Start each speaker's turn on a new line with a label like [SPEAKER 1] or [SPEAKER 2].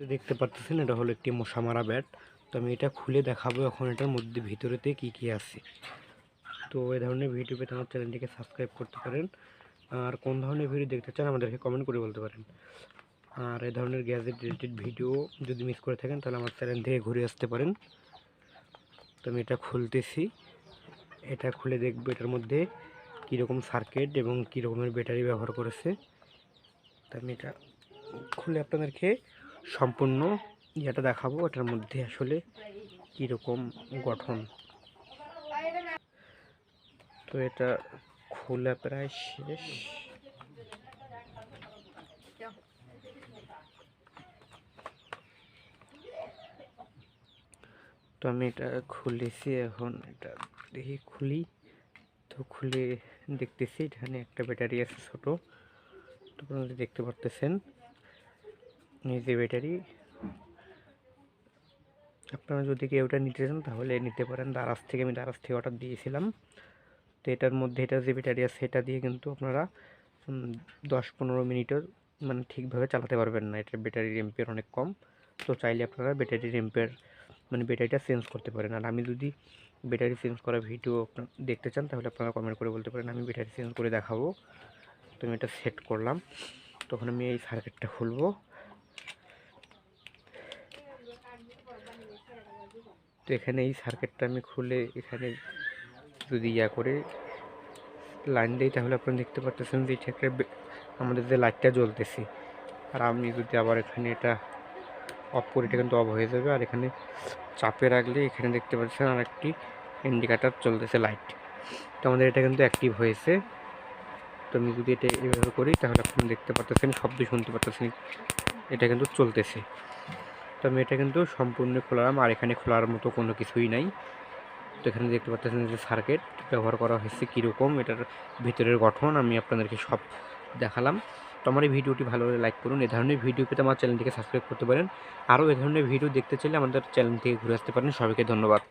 [SPEAKER 1] তো দেখতে পারতেছেন, এটা হলো একটি মশা মারা ব্যাট। তো আমি এটা খুলে দেখাবো এখন এটার মধ্যে ভিতরেতে কি কি আছে। তো এই ধরনের ভিডিও পেতে আমার চ্যানেলটিকে সাবস্ক্রাইব করতে পারেন। আর কোন ধরনের ভিডিও দেখতে চান আমাদেরকে কমেন্ট করে বলতে পারেন। আর এই ধরনের গ্যাজেট রিলেটেড ভিডিও যদি মিস করে থাকেন, তাহলে আমার চ্যানেল থেকে ঘুরে আসতে পারেন। তো আমি এটা খুলতেছি। এটা খুলে দেখব এটার মধ্যে কীরকম সার্কিট এবং কী রকমের ব্যাটারি ব্যবহার করেছে। তো আমি এটা খুলে আপনাদেরকে সম্পূর্ণ ইয়েটা দেখাবো এটার মধ্যে আসলে কীরকম গঠন। তো এটা খোলা প্রায় শেষ। তো আমি এটা খুলেছি, এখন এটা দেখি খুলি। তো খুলে দেখতেছি, এখানে একটা ব্যাটারি আছে ছোটো, তো আপনারা দেখতে পারতেছেন। যে ব্যাটারি আপনারা যদি কেউ এটা নিতে চান, তাহলে নিতে পারেন। দারাজ থেকে আমি দারাজ থেকে অর্ডার দিয়েছিলাম। তো এটার মধ্যে এটা যে ব্যাটারি আছে, সেটা দিয়ে কিন্তু আপনারা দশ পনেরো মিনিটও মানে ঠিকভাবে চালাতে পারবেন না। এটার ব্যাটারির এম্পের অনেক কম। তো চাইলে আপনারা ব্যাটারির এম্পের মানে ব্যাটারিটা চেঞ্জ করতে পারেন। আর আমি যদি ব্যাটারি চেঞ্জ করা ভিডিও দেখতে চান, তাহলে আপনারা কমেন্ট করে বলতে পারেন, আমি ব্যাটারি চেঞ্জ করে দেখাবো। তো আমি এটা সেট করলাম। তখন আমি এই সার্কিটটা খুলবো। তো এখানে এই সার্কিটটা আমি খুলে এখানে যদি ইয়া করে লাইন দিই, তাহলে আপনারা দেখতে পারতেছেন যে এটা একটা আমাদের যে লাইটটা জ্বলতেছে। আর আমি যদি আবার এখানে এটা অফ করি, এটা কিন্তু অফ হয়ে যাবে। আর এখানে চাপে রাখলে এখানে দেখতে পাচ্ছেন আর একটি ইন্ডিকেটার চলতেছে লাইট তো আমাদের এটা কিন্তু অ্যাক্টিভ হয়েছে। তো আমি যদি এটা এভাবে করি, তাহলে আপনারা দেখতে পাচ্ছেন শব্দ শুনতে পাচ্ছেন এটা কিন্তু চলতেছে। তো আমি এটা কিন্তু সম্পূর্ণ খোলাম আর এখানে খোলার মতো কোনো কিছুই নাই। তো এখানে দেখতে পাচ্ছেন যে সার্কিট ব্যবহার করা হয়েছে কীরকম, এটার ভিতরের গঠন আমি আপনাদেরকে সব দেখালাম। তো আমার এই ভিডিওটি ভালো লাইক করুন। এ ধরনের ভিডিও পেতে আমার চ্যানেলটিকে সাবস্ক্রাইব করতে পারেন। আরও এ ধরনের ভিডিও দেখতে চাইলে আমাদের চ্যানেল থেকে ঘুরে আসতে পারেন। সবাইকে ধন্যবাদ।